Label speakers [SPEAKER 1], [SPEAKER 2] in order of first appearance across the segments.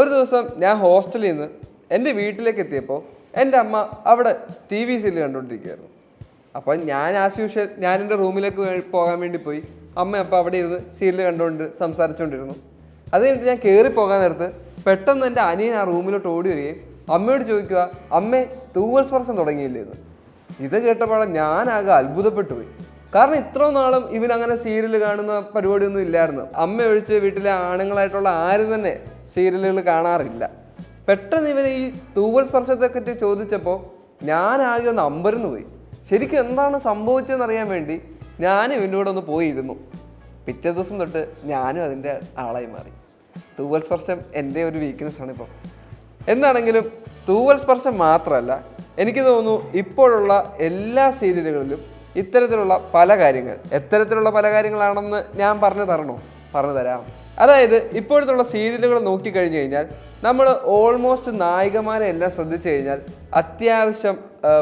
[SPEAKER 1] ഒരു ദിവസം ഞാൻ ഹോസ്റ്റലിൽ നിന്ന് എന്റെ വീട്ടിലേക്ക് എത്തിയപ്പോൾ എന്റെ അമ്മ അവിടെ ടി വി സീരിയൽ കണ്ടുകൊണ്ടിരിക്കുകയായിരുന്നു. അപ്പോൾ ഞാൻ ആസ് യൂഷ്വൽ ഞാൻ എന്റെ റൂമിലേക്ക് പോകാൻ വേണ്ടി പോയി. അമ്മ അപ്പോൾ അവിടെ ഇരുന്ന് സീരിയൽ കണ്ടുകൊണ്ട് സംസാരിച്ചുകൊണ്ടിരുന്നു. അത് കഴിഞ്ഞിട്ട് ഞാൻ കയറി പോകാൻ നേരത്ത് പെട്ടെന്ന് എന്റെ അനിയൻ ആ റൂമിലോട്ട് ഓടി വരികയും അമ്മയോട് ചോദിക്കുക അമ്മേ തൂവൽ സ്പർശം തുടങ്ങിയില്ലേ എന്ന് ഇത് കേട്ടപ്പോഴാണ് ഞാനാകെ അത്ഭുതപ്പെട്ടു പോയി. കാരണം ഇത്ര നാളും ഇവൻ അങ്ങനെ സീരിയൽ കാണുന്ന പരിപാടിയൊന്നും ഇല്ലായിരുന്നു. അമ്മ ഒഴിച്ച് വീട്ടിലെ ആണുങ്ങളായിട്ടുള്ള ആരും തന്നെ സീരിയലുകൾ കാണാറില്ല. പെട്ടെന്ന് ഇവൻ ഈ തൂവൽ സ്പർശത്തെ പറ്റി ചോദിച്ചപ്പോൾ ഞാനാകെ ഒന്ന് അമ്പരന്ന് പോയി. ശരിക്കും എന്താണ് സംഭവിച്ചതെന്ന് അറിയാൻ വേണ്ടി ഞാനും ഇവന്റെ കൂടെ ഒന്ന് പോയിരുന്നു. പിറ്റേ ദിവസം തൊട്ട് ഞാനും അതിന്റെ ആളായി മാറി. തൂവൽ സ്പർശം എന്റെ ഒരു വീക്ക്നെസ് ആണ് ഇപ്പോൾ എന്താണെങ്കിലും തൂവൽ സ്പർശം മാത്രമല്ല എനിക്ക് തോന്നുന്നു ഇപ്പോഴുള്ള എല്ലാ സീരിയലുകളിലും ഇത്തരത്തിലുള്ള പല കാര്യങ്ങൾ എത്തരത്തിലുള്ള പല കാര്യങ്ങളാണെന്ന് ഞാൻ പറഞ്ഞു തരണോ? പറഞ്ഞു തരാം. അതായത് ഇപ്പോഴത്തുള്ള സീരിയലുകൾ നോക്കിക്കഴിഞ്ഞു കഴിഞ്ഞാൽ നമ്മൾ ഓൾമോസ്റ്റ് നായികമാരെ എല്ലാം ശ്രദ്ധിച്ചു കഴിഞ്ഞാൽ അത്യാവശ്യം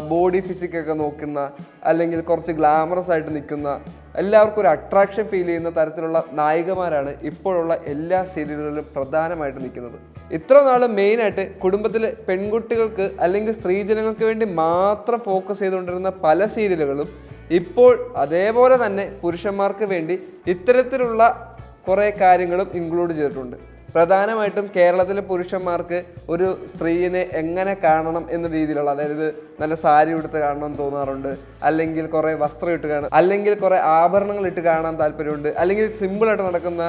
[SPEAKER 1] ബോഡി ഫിസിക്കൊക്കെ നോക്കുന്ന അല്ലെങ്കിൽ കുറച്ച് ഗ്ലാമറസ് ആയിട്ട് നിൽക്കുന്ന എല്ലാവർക്കും ഒരു അട്രാക്ഷൻ ഫീൽ ചെയ്യുന്ന തരത്തിലുള്ള നായികമാരാണ് ഇപ്പോഴുള്ള എല്ലാ സീരിയലുകളിലും പ്രധാനമായിട്ട് നിൽക്കുന്നത്. ഇത്ര നാൾ മെയിനായിട്ട് കുടുംബത്തിലെ പെൺകുട്ടികൾക്ക് അല്ലെങ്കിൽ സ്ത്രീജനങ്ങൾക്ക് വേണ്ടി മാത്രം ഫോക്കസ് ചെയ്തുകൊണ്ടിരുന്ന പല സീരിയലുകളും ഇപ്പോൾ അതേപോലെ തന്നെ പുരുഷന്മാർക്ക് വേണ്ടി ഇത്തരത്തിലുള്ള കുറേ കാര്യങ്ങളും ഇൻക്ലൂഡ് ചെയ്തിട്ടുണ്ട്. പ്രധാനമായിട്ടും കേരളത്തിലെ പുരുഷന്മാർക്ക് ഒരു സ്ത്രീയെ എങ്ങനെ കാണണം എന്ന രീതിയിലുള്ള അതായത് നല്ല സാരി ഉടുത്ത് കാണണം തോന്നാറുണ്ട് അല്ലെങ്കിൽ കുറേ വസ്ത്രം ഇട്ട് കാണാം അല്ലെങ്കിൽ കുറേ ആഭരണങ്ങൾ ഇട്ട് കാണാൻ താല്പര്യമുണ്ട് അല്ലെങ്കിൽ സിമ്പിളായിട്ട് നടക്കുന്ന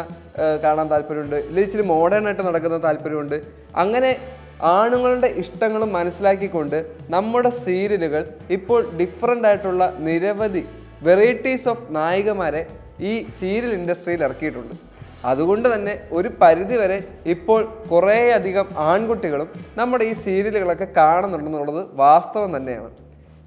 [SPEAKER 1] കാണാൻ താല്പര്യമുണ്ട് ഇല്ലെങ്കിൽ ഇച്ചിരി മോഡേൺ ആയിട്ട് നടക്കുന്ന താല്പര്യമുണ്ട്. അങ്ങനെ ആണുങ്ങളുടെ ഇഷ്ടങ്ങളും മനസ്സിലാക്കിക്കൊണ്ട് നമ്മുടെ സീരിയലുകൾ ഇപ്പോൾ ഡിഫറെന്റ് ആയിട്ടുള്ള നിരവധി വെറൈറ്റീസ് ഓഫ് നായികമാരെ ഈ സീരിയൽ ഇൻഡസ്ട്രിയിൽ ഇറക്കിയിട്ടുണ്ട്. അതുകൊണ്ട് തന്നെ ഒരു പരിധിവരെ ഇപ്പോൾ കുറേയധികം ആൺകുട്ടികളും നമ്മുടെ ഈ സീരിയലുകളൊക്കെ കാണുന്നുണ്ടെന്നുള്ളത് വാസ്തവം തന്നെയാണ്.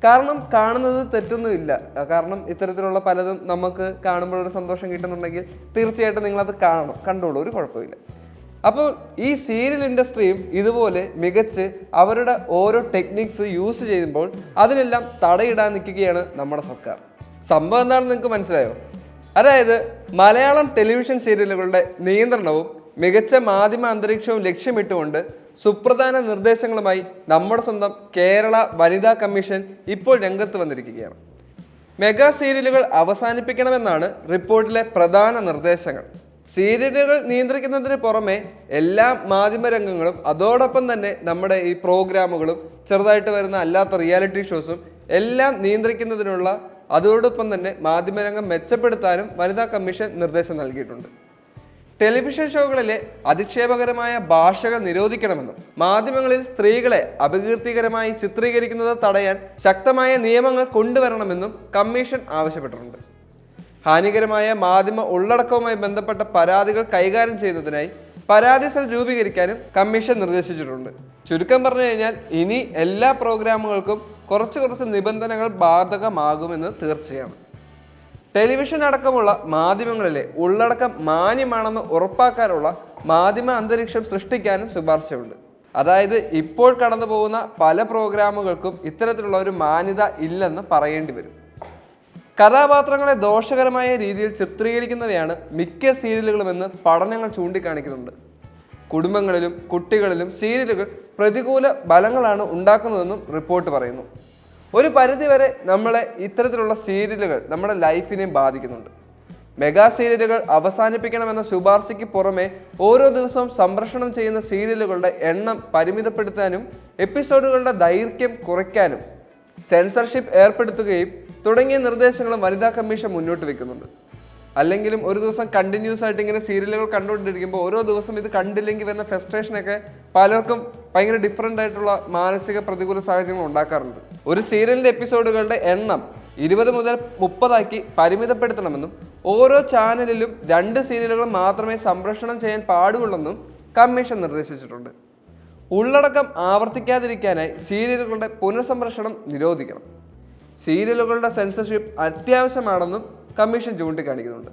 [SPEAKER 1] കാരണം കാണുന്നത് തെറ്റൊന്നുമില്ല. കാരണം ഇത്തരത്തിലുള്ള പലതും നമുക്ക് കാണുമ്പോഴൊരു സന്തോഷം കിട്ടുന്നുണ്ടെങ്കിൽ തീർച്ചയായിട്ടും നിങ്ങളത് കാണണം. കണ്ടോളൂ ഒരു കുഴപ്പമില്ല. അപ്പോൾ ഈ സീരിയൽ ഇൻഡസ്ട്രിയും ഇതുപോലെ മികച്ച് അവരുടെ ഓരോ ടെക്നിക്സ് യൂസ് ചെയ്യുമ്പോൾ അതിനെല്ലാം തടയിടാൻ നിൽക്കുകയാണ് നമ്മുടെ സർക്കാർ. സംഭവം എന്താണെന്ന് നിങ്ങൾക്ക് മനസ്സിലായോ? അതായത് മലയാളം ടെലിവിഷൻ സീരിയലുകളുടെ നിയന്ത്രണവും മികച്ച മാധ്യമ അന്തരീക്ഷവും ലക്ഷ്യമിട്ടുകൊണ്ട് സുപ്രധാന നിർദ്ദേശങ്ങളുമായി നമ്മുടെ സ്വന്തം കേരള വനിതാ കമ്മീഷൻ ഇപ്പോൾ രംഗത്ത് വന്നിരിക്കുകയാണ്. മെഗാ സീരിയലുകൾ അവസാനിപ്പിക്കണമെന്നാണ് റിപ്പോർട്ടിലെ പ്രധാന നിർദ്ദേശങ്ങൾ. സീരിയലുകൾ നിയന്ത്രിക്കുന്നതിന് പുറമെ എല്ലാ മാധ്യമരംഗങ്ങളും അതോടൊപ്പം തന്നെ നമ്മുടെ ഈ പ്രോഗ്രാമുകളും ചെറുതായിട്ട് വരുന്ന അല്ലാത്ത റിയാലിറ്റി ഷോസും എല്ലാം നിയന്ത്രിക്കുന്നതിനുള്ള അതോടൊപ്പം തന്നെ മാധ്യമരംഗം മെച്ചപ്പെടുത്താനും വനിതാ കമ്മീഷൻ നിർദ്ദേശം നൽകിയിട്ടുണ്ട്. ടെലിവിഷൻ ഷോകളിലെ അധിക്ഷേപകരമായ ഭാഷകൾ നിരോധിക്കണമെന്നും മാധ്യമങ്ങളിൽ സ്ത്രീകളെ അപകീർത്തികരമായി ചിത്രീകരിക്കുന്നത് തടയാൻ ശക്തമായ നിയമങ്ങൾ കൊണ്ടുവരണമെന്നും കമ്മീഷൻ ആവശ്യപ്പെട്ടിട്ടുണ്ട്. ഹാനികരമായ മാധ്യമ ഉള്ളടക്കവുമായി ബന്ധപ്പെട്ട പരാതികൾ കൈകാര്യം ചെയ്യുന്നതിനായി പരാതി സെൽ രൂപീകരിക്കാനും കമ്മീഷൻ നിർദ്ദേശിച്ചിട്ടുണ്ട്. ചുരുക്കം പറഞ്ഞു കഴിഞ്ഞാൽ ഇനി എല്ലാ പ്രോഗ്രാമുകൾക്കും കുറച്ച് കുറച്ച് നിബന്ധനകൾ ബാധകമാകുമെന്ന് തീർച്ചയാണ്. ടെലിവിഷൻ അടക്കമുള്ള മാധ്യമങ്ങളിലെ ഉള്ളടക്കം മാന്യമാണെന്ന് ഉറപ്പാക്കാനുള്ള മാധ്യമ അന്തരീക്ഷം സൃഷ്ടിക്കാനും ശുപാർശയുണ്ട്. അതായത് ഇപ്പോൾ കടന്നു പോകുന്ന പല പ്രോഗ്രാമുകൾക്കും ഇത്തരത്തിലുള്ള ഒരു മാന്യത ഇല്ലെന്ന് പറയേണ്ടി വരും. കഥാപാത്രങ്ങളെ ദോഷകരമായ രീതിയിൽ ചിത്രീകരിക്കുന്നവയാണ് മിക്ക സീരിയലുകളുമെന്ന് പഠനങ്ങൾ ചൂണ്ടിക്കാണിക്കുന്നുണ്ട്. കുടുംബങ്ങളിലും കുട്ടികളിലും സീരിയലുകൾ പ്രതികൂല ഫലങ്ങളാണ് ഉണ്ടാക്കുന്നതെന്നും റിപ്പോർട്ട് പറയുന്നു. ഒരു പരിധിവരെ നമ്മളെ ഇത്തരത്തിലുള്ള സീരിയലുകൾ നമ്മുടെ ലൈഫിനെയും ബാധിക്കുന്നുണ്ട്. മെഗാ സീരിയലുകൾ അവസാനിപ്പിക്കണമെന്ന ശുപാർശയ്ക്ക് പുറമെ ഓരോ ദിവസവും സംപ്രേഷണം ചെയ്യുന്ന സീരിയലുകളുടെ എണ്ണം പരിമിതപ്പെടുത്താനും എപ്പിസോഡുകളുടെ ദൈർഘ്യം കുറയ്ക്കാനും സെൻസർഷിപ്പ് ഏർപ്പെടുത്തുകയും തുടങ്ങിയ നിർദ്ദേശങ്ങളും വനിതാ കമ്മീഷൻ മുന്നോട്ട് വെക്കുന്നുണ്ട്. അല്ലെങ്കിലും ഒരു ദിവസം കണ്ടിന്യൂസ് ആയിട്ട് ഇങ്ങനെ സീരിയലുകൾ കണ്ടുകൊണ്ടിരിക്കുമ്പോൾ ഓരോ ദിവസം ഇത് കണ്ടില്ലെങ്കിൽ വരുന്ന ഫ്രസ്ട്രേഷനൊക്കെ പലർക്കും ഭയങ്കര ഡിഫറെന്റ് ആയിട്ടുള്ള മാനസിക പ്രതികൂല സാഹചര്യങ്ങൾ ഉണ്ടാക്കാറുണ്ട്. ഒരു സീരിയലിന്റെ എപ്പിസോഡുകളുടെ എണ്ണം ഇരുപത് മുതൽ മുപ്പതാക്കി പരിമിതപ്പെടുത്തണമെന്നും ഓരോ ചാനലിലും രണ്ട് സീരിയലുകൾ മാത്രമേ സംപ്രേഷണം ചെയ്യാൻ പാടുള്ളെന്നും കമ്മീഷൻ നിർദ്ദേശിച്ചിട്ടുണ്ട്. ഉള്ളടക്കം ആവർത്തിക്കാതിരിക്കാനായി സീരിയലുകളുടെ പുനഃസംപ്രേഷണം നിരോധിക്കണം. സീരിയലുകളുടെ സെൻസർഷിപ്പ് അത്യാവശ്യമാണെന്നും കമ്മീഷൻ ചൂണ്ടിക്കാണിക്കുന്നുണ്ട്.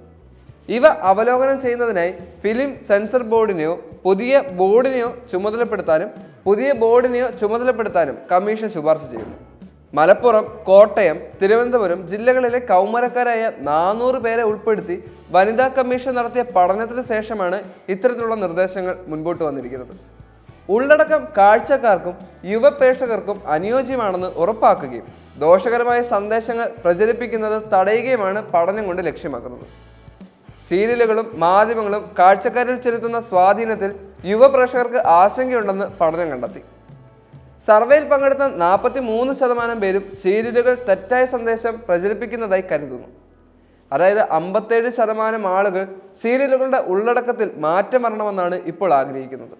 [SPEAKER 1] ഇവ അവലോകനം ചെയ്യുന്നതിനായി ഫിലിം സെൻസർ ബോർഡിനെയോ പുതിയ ബോർഡിനെയോ ചുമതലപ്പെടുത്താനും പുതിയ ബോർഡിനെയോ ചുമതലപ്പെടുത്താനും കമ്മീഷൻ ശുപാർശ ചെയ്യുന്നു. മലപ്പുറം കോട്ടയം തിരുവനന്തപുരം ജില്ലകളിലെ കൗമരക്കാരായ നാനൂറ് പേരെ ഉൾപ്പെടുത്തി വനിതാ കമ്മീഷൻ നടത്തിയ പഠനത്തിന് ശേഷമാണ് ഇത്തരത്തിലുള്ള നിർദ്ദേശങ്ങൾ മുൻപോട്ട് വന്നിരിക്കുന്നത്. ഉള്ളടക്കം കാഴ്ചക്കാർക്കും യുവ പ്രേക്ഷകർക്കും അനുയോജ്യമാണെന്ന് ഉറപ്പാക്കുകയും ദോഷകരമായ സന്ദേശങ്ങൾ പ്രചരിപ്പിക്കുന്നത് തടയുകയുമാണ് പഠനം കൊണ്ട് ലക്ഷ്യമാക്കുന്നത്. സീരിയലുകളും മാധ്യമങ്ങളും കാഴ്ചക്കാരിൽ ചെലുത്തുന്ന സ്വാധീനത്തിൽ യുവ പ്രേക്ഷകർക്ക് ആശങ്കയുണ്ടെന്ന് പഠനം കണ്ടെത്തി. സർവേയിൽ പങ്കെടുത്ത നാൽപ്പത്തി മൂന്ന് ശതമാനം പേരും സീരിയലുകൾ തെറ്റായ സന്ദേശം പ്രചരിപ്പിക്കുന്നതായി കരുതുന്നു. അതായത് അമ്പത്തേഴ് ശതമാനം ആളുകൾ സീരിയലുകളുടെ ഉള്ളടക്കത്തിൽ മാറ്റം വരണമെന്നാണ് ഇപ്പോൾ ആഗ്രഹിക്കുന്നത്.